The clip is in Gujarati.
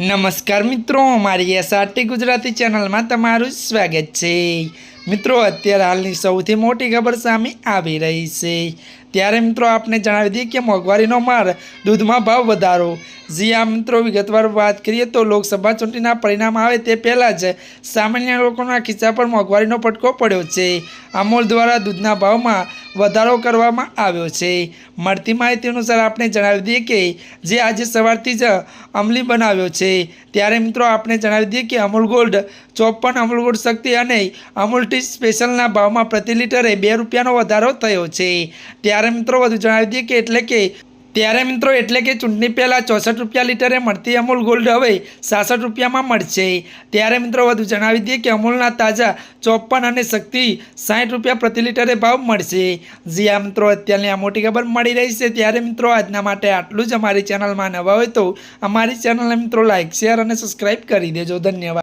નમસ્કાર મિત્રો મારી એસઆરટી ગુજરાતી ચેનલમાં તમારું સ્વાગત છે. મિત્રો, અત્યારે હાલની સૌથી મોટી ખબર સામે આવી રહી છે. ત્યારે મિત્રો, આપને જણાવી દઈએ કે મોંઘવારીનો માર, દૂધમાં ભાવ વધારો. જી આ મિત્રો, વિગતવાર વાત કરીએ તો લોકસભા ચૂંટણીના પરિણામ આવે તે પહેલાં જ સામાન્ય લોકોના ખિસ્સા પર મોંઘવારીનો પટકો પડ્યો છે. અમૂલ દ્વારા દૂધના ભાવમાં વધારો કરવામાં આવ્યો છે. મળતી માહિતી અનુસાર આપણે જણાવી દઈએ કે જે આજે સવારથી જ અમલી બનાવ્યો છે. ત્યારે મિત્રો આપણે જણાવી દઈએ કે અમૂલ ગોલ્ડ ચોપન, અમૂલ ગોલ્ડ શક્તિ અને અમૂલ ટી સ્પેશિયલના ભાવમાં પ્રતિ લીટરે બે રૂપિયાનો વધારો થયો છે. ત્યારે મિત્રો વધુ જણાવી દઈએ કે એટલે કે ત્યારે મિત્રો એટલે કે ચૂંટણી પહેલાં ચોસઠ રૂપિયા લીટરે મળતી અમૂલ ગોલ્ડ હવે સાસઠ રૂપિયામાં મળશે. ત્યારે મિત્રો વધુ જણાવી દઈએ કે અમૂલના તાજા ચોપન અને શક્તિ સાઠ રૂપિયા પ્રતિ લીટરે ભાવ મળશે. જી આ મિત્રો, અત્યારની આ મોટી ખબર મળી રહી છે. ત્યારે મિત્રો આજના માટે આટલું જ. અમારી ચેનલમાં નવા હોય તો અમારી ચેનલને મિત્રો લાઇક શેર અને સબસ્ક્રાઈબ કરી દેજો. ધન્યવાદ.